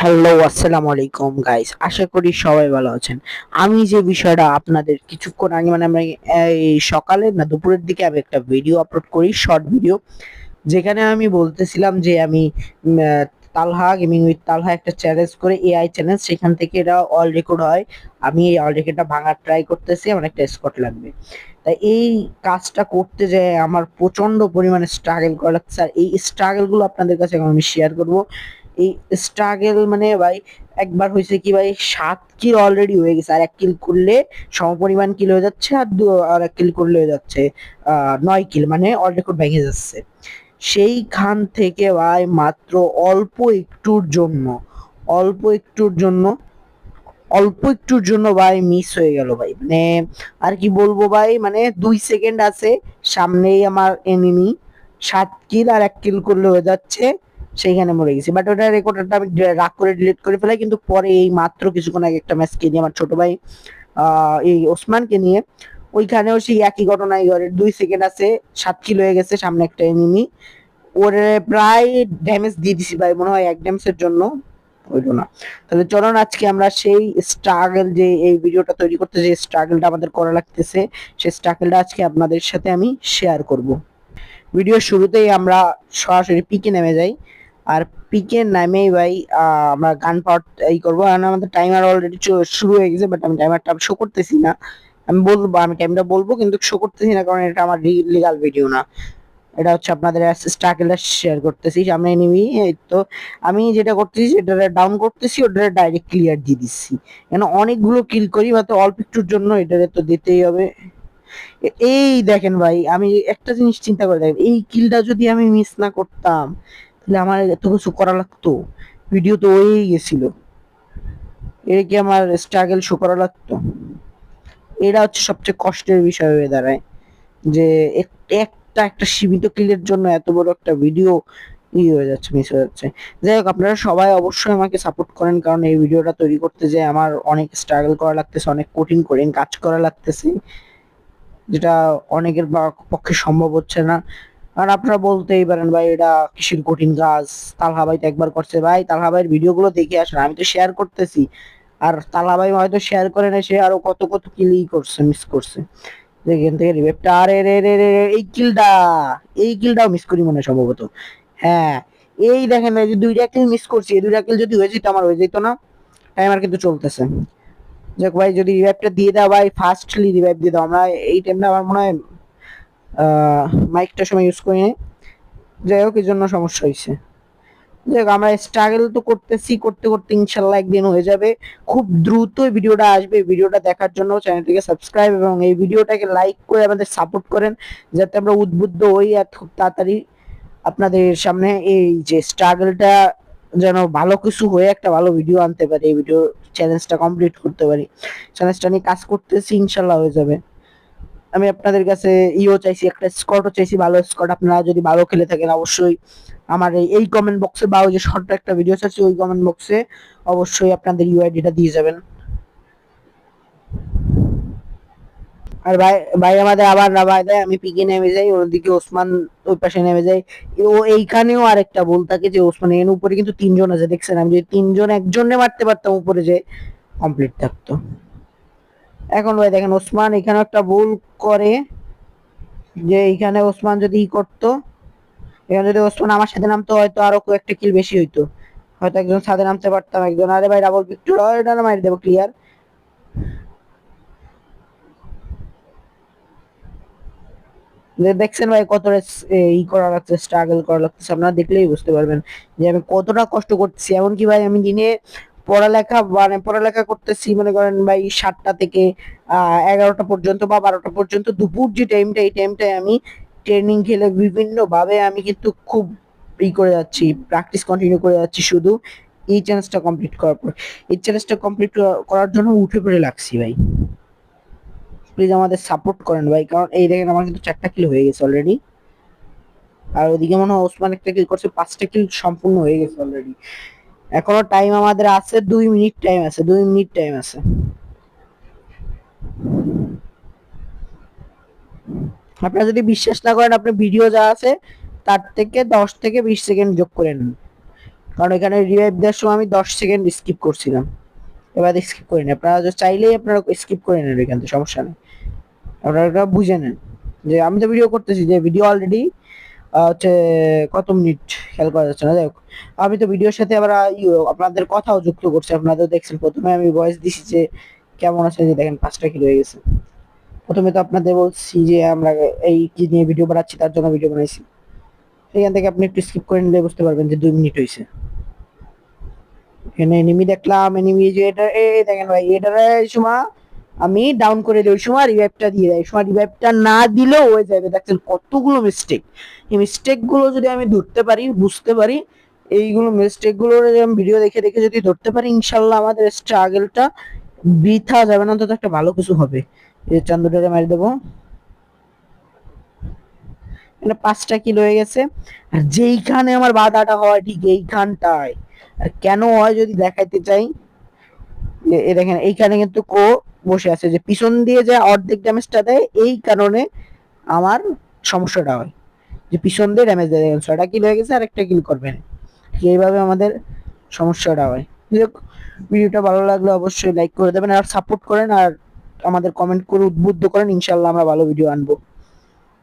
Hello আসসালামু আলাইকুম guys আশা করি সবাই ভালো আছেন। আমি যে বিষয়টা আপনাদের কিছুক্ষণ আগে মানে আমরা এই সকালে না, দুপুরের দিকে আমি একটা ভিডিও আপলোড করি শর্ট ভিডিও যেখানে আমি বলতেছিলাম যে আমি তালহা গেমিং উইথ তালহা একটা চ্যালেঞ্জ করে এআই চ্যালেঞ্জ সেখান থেকে এটা অল রেকর্ড হয়। আমি এই অল রেকর্ডটা ভাঙার ট্রাই করতেছি, আমার একটা স্কট লাগবে। তাই এই কাজটা করতে যেয়ে আমার প্রচণ্ড পরিমাণে স্ট্রাগল করা লাগছে। আর এই স্ট্রাগলগুলো আপনাদের কাছে আমি শেয়ার করব। এই স্ট্রাগল মানে ভাই, একবার হয়েছে কি ভাই, সাত কিল অলরেডি হয়ে গেছে, আর এক কিল করলে সমপরিমাণ কিল হয়ে যাচ্ছে আর দু, আর এক কিল করলে হয়ে যাচ্ছে নয় কিল মানে অল রেকর্ড ভেঙে যাচ্ছে। সেইখান থেকে ভাই মাত্র অল্প একটুর জন্য, অল্প একটুর জন্য, অল্প একটুর জন্য ভাই মিস হয়ে গেল ভাই মানে আর কি বলব ভাই মানে দুই সেকেন্ড আছে, সামনেই আমার এনিমি সাত কিল আর এক কিল করলে হয়ে যাচ্ছে সেইখানে মরে গেছি। বাট ওটা রেকর্ডটা আমি রাগ করে ডিলিট করে ফেলাই। কিন্তু পরে এই মাত্র কিছুক্ষণ আগে একটা ম্যাচ কিনি আমার ছোট ভাই এই ওসমানকে নিয়ে, ওইখানেও সেই একই ঘটনাই ঘরে দুই সেকেন্ড আছে, সাত কিলো হয়ে গেছে, সামনে একটা এনিমি ওরে প্রায় ড্যামেজ দিয়ে দিছি ভাই, মনে হয় এক ড্যামেজের জন্য। হইল না। তাহলে চলুন, আজকে আমরা সেই স্ট্রাগল যে এই ভিডিওটা তৈরি করতে যে স্ট্রাগলটা আমাদের করা লাগতেছে, সেই স্ট্রাগলটা আজকে আপনাদের সাথে আমি শেয়ার করব। ভিডিওর শুরুতেই আমরা সরাসরি পিকে নেমে যাই। আর পিকে নামেই ভাই আমরা গান পাওয়ার এই করব। কারণ আমাদের টাইমার অলরেডি শুরু হয়ে গেছে বাট আমি টাইমারটা শো করতেছি না। আমি বলব, আমি টাইমটা বলব, কিন্তু শো করতেছি না, কারণ এটা আমার লিগাল ভিডিও না। এটা হচ্ছে আপনাদের স্ট্রাগলটা শেয়ার করতেছি, সামনে নিবি। এই তো, আমি যেটা করতেছি সেটা ডাউন করতেছি ওটা ডাইরেক্ট ক্লিয়ার দিয়ে দিচ্ছি। কেন, অনেকগুলো কিল করি, মাত্র অল্প একটুর জন্য, এটারে তো দিতেই হবে। এই দেখেন ভাই, আমি একটা জিনিস চিন্তা করে দেখেন, এই কিলটা যদি আমি মিস না করতাম তাহলে আমার এত কিছু করা লাগতো। ভিডিও তো হয়েই গেছিল। এর কি আমার স্ট্রাগল শো করা লাগতো? এটা হচ্ছে সবচেয়ে কষ্টের বিষয় হয়ে দাঁড়ায়। যে এক- একটা একটা সীমিত কিলের জন্য এত বড় একটা ভিডিও ই হয়ে যাচ্ছে মিস হয়ে যাচ্ছে। যাই হোক, আপনারা সবাই অবশ্যই আমাকে সাপোর্ট করেন, কারণ এই ভিডিওটা তৈরি করতে যে আমার অনেক স্ট্রাগল করা লাগতেছে, অনেক কঠিন কঠিন কাজ করা লাগতেছে। যেটা অনেকের পক্ষে সম্ভব হচ্ছে না। আর আপনারা বলতেই পারেন, ভাই, এটা কিসের কঠিন কাজ? তালহা ভাই তো একবার করছে, ভাই, তালহা ভাইয়ের ভিডিওগুলো দেখে আসেন, আমি তো শেয়ার করতেছি। আর তালহা ভাই হয়তো শেয়ার করে না সে আরও কত কত কিলই করছে মিস করছে। এখান থেকে রিভেপটা আরে, রে রে রে এই কিলটা এই কিলটাও মিস করি মনে সম্ভবত। হ্যাঁ এই দেখেন, এই যে দুইটা কিল মিস করছি, এই দুইটা কিল যদি হয়ে যেত, আমার হয়ে যেত না। টাইমার কিন্তু চলতেছে। যাক ভাই, যদি রিভাইভটা দিয়ে দাও, ভাই ফার্স্টলি রিভাইভ দিয়ে দাও। আমরা এই টাইমটা আমার মনে হয় মাইকটার সময় ইউজ করি নাই। যাই হোক এই জন্য সমস্যা হয়েছে যাই হোক, আমরা স্ট্রাগল তো করতেছি, করতে করতে ইনশাল্লাহ একদিন হয়ে যাবে। খুব দ্রুত ভিডিওটা আসবে। ভিডিওটা দেখার জন্য চ্যানেলটিকে সাবস্ক্রাইব এবং এই ভিডিওটাকে লাইক করে আমাদের সাপোর্ট করেন, যাতে আমরা উদ্বুদ্ধ হই আর খুব তাড়াতাড়ি আপনাদের সামনে এই যে স্ট্রাগলটা যেন ভালো কিছু হয়ে একটা ভালো ভিডিও আনতে পারি, এই ভিডিও চ্যালেঞ্জটা কমপ্লিট করতে পারি। চ্যালেঞ্জটা নিয়ে কাজ করতেছি, ইনশাল্লাহ হয়ে যাবে। আমি আপনাদের কাছে ইও চাইছি, একটা স্কটও চাইছি, ভালো স্কট আপনারা যদি ভালো খেলে থাকেন, অবশ্যই আমার এই কমেন্ট বক্সে বা ওই যে শর্ট একটা ভিডিও চাচ্ছি ওই কমেন্ট বক্সে অবশ্যই আপনাদের ইউ ইউআইডিটা দিয়ে যাবেন। আর ভাই ভাই আমাদের আবার নামায় দেয়, আমি পিকে নেমে যাই, ওদিকে ওসমান ওই পাশে নেমে যাই। ও এইখানেও আরেকটা ভুল থাকে যে, ওসমান এর উপরে কিন্তু তিনজন আছে, দেখছেন? আমি যদি তিনজন একজনে মারতে পারতাম, উপরে যে কমপ্লিট থাকতো। এখন ভাই দেখেন ওসমান এখানে একটা ভুল করে যে এখানে ওসমান যদি ই করতো, এখানে যদি ওসমান আমার সাথে নামতো, হয়তো আরও কয়েকটা কিল বেশি হইতো। হয়তো একজন সাথে নামতে পারতাম একজন। আরে ভাই ডাবল না মারি দেবো ক্লিয়ার দেখছেন ভাই কতটা ই করা লাগছে স্ট্রাগল করা লাগছে। আপনারা দেখলেই বুঝতে পারবেন যে আমি কতটা কষ্ট করতেছি। এমনকি ভাই আমি দিনে পড়ালেখা মানে পড়ালেখা করতেছি, মনে করেন ভাই সাতটা থেকে এগারোটা পর্যন্ত বা বারোটা পর্যন্ত দুপুর যে টাইমটা এই টাইমটায় আমি ট্রেনিং খেলে বিভিন্ন ভাবে আমি কিন্তু খুব ই করে যাচ্ছি প্র্যাকটিস কন্টিনিউ করে যাচ্ছি শুধু এই চ্যালেঞ্জটা কমপ্লিট করার পর। এই চ্যালেঞ্জটা কমপ্লিট করার জন্য উঠে পড়ে লাগছি ভাই। প্লিজ আমাদের সাপোর্ট করেন ভাই, কারণ এই দেখেন আমার কিন্তু চারটা কিল হয়ে গেছে অলরেডি আর ওদিকে মনে হয় ওসমান একটা কিল করছে, পাঁচটা কিল সম্পূর্ণ হয়ে গেছে অলরেডি এখনও টাইম আমাদের আছে দুই মিনিট টাইম আছে, দুই মিনিট টাইম আছে। আপনারা যদি বিশ্বাস না করেন, আপনি ভিডিও যা আছে, তার থেকে দশ থেকে বিশ সেকেন্ড যোগ করে নিন। কারণ এখানে রিভাইভ দেওয়ার সময় আমি দশ সেকেন্ড স্কিপ করছিলাম। এবার স্কিপ করে নিন। আপনারা চাইলেই আপনারা স্কিপ করে নেন এখান থেকে, সমস্যা নেই। আপনারা বুঝে নেন। যে আমি তো ভিডিও করতেছি, যে ভিডিও অলরেডি হচ্ছে কত মিনিট খেয়াল করা যাচ্ছে না, যাই আমি তো ভিডিওর সাথে আবার আপনাদের কথাও যুক্ত করছি আপনাদের দেখছেন। প্রথমে আমি ভয়েস দিছি যে, কেমন আছে যে দেখেন, পাঁচটা কিলো হয়ে গেছে। প্রথমে তো আপনাদের বলছি যে, আমরা এই কি নিয়ে ভিডিও বানাচ্ছি, তার জন্য ভিডিও বানাইছি। সেখান থেকে আপনি একটু স্কিপ করে নিলে বুঝতে পারবেন যে, দুই মিনিট হয়েছে এখানে এনিমি দেখলাম এনিমি যে এটা এই দেখেন ভাই, এটা সময় আমি ডাউন করে দিই, ওই সময় রিভাইভটা দিয়ে দেয়। সময় রিভাইভটা না দিলেও হয়ে যাবে দেখছেন কতগুলো মিস্টেক এই মিস্টেকগুলো যদি আমি ধরতে পারি, বুঝতে পারি, এইগুলো মিস্টেকগুলো আমি ভিডিও দেখে দেখে যদি ধরতে পারি, ইনশাল্লাহ আমাদের স্ট্রাগলটা বৃথা যাবে না। অন্তত একটা ভালো কিছু হবে। এই যে চান্দুটারে মারি দেবো। মানে পাঁচটা কিলো হয়ে গেছে। আর যেইখানে আমার বাধাটা হয়, ঠিক এইখানটায়। আর কেন হয় যদি দেখাইতে চাই? এ দেখেন, এইখানে কিন্তু কো বসে আছে যে পিছন দিয়ে যে অর্ধেক ড্যামেজটা দেয়, এই কারণে আমার সমস্যাটা হয়। যে পিছন দিয়ে ড্যামেজ দেয়, দেখেন ছয়টা কিল হয়ে গেছে আর একটা কিল করবে না এইভাবে আমাদের সমস্যাটা হয়। ভিডিওটা ভালো লাগলে অবশ্যই লাইক করে দেবেন আর সাপোর্ট করেন আর আমাদের কমেন্ট করে উদ্বুদ্ধ করেন ইনশাল্লাহ আমরা ভালো ভিডিও আনব।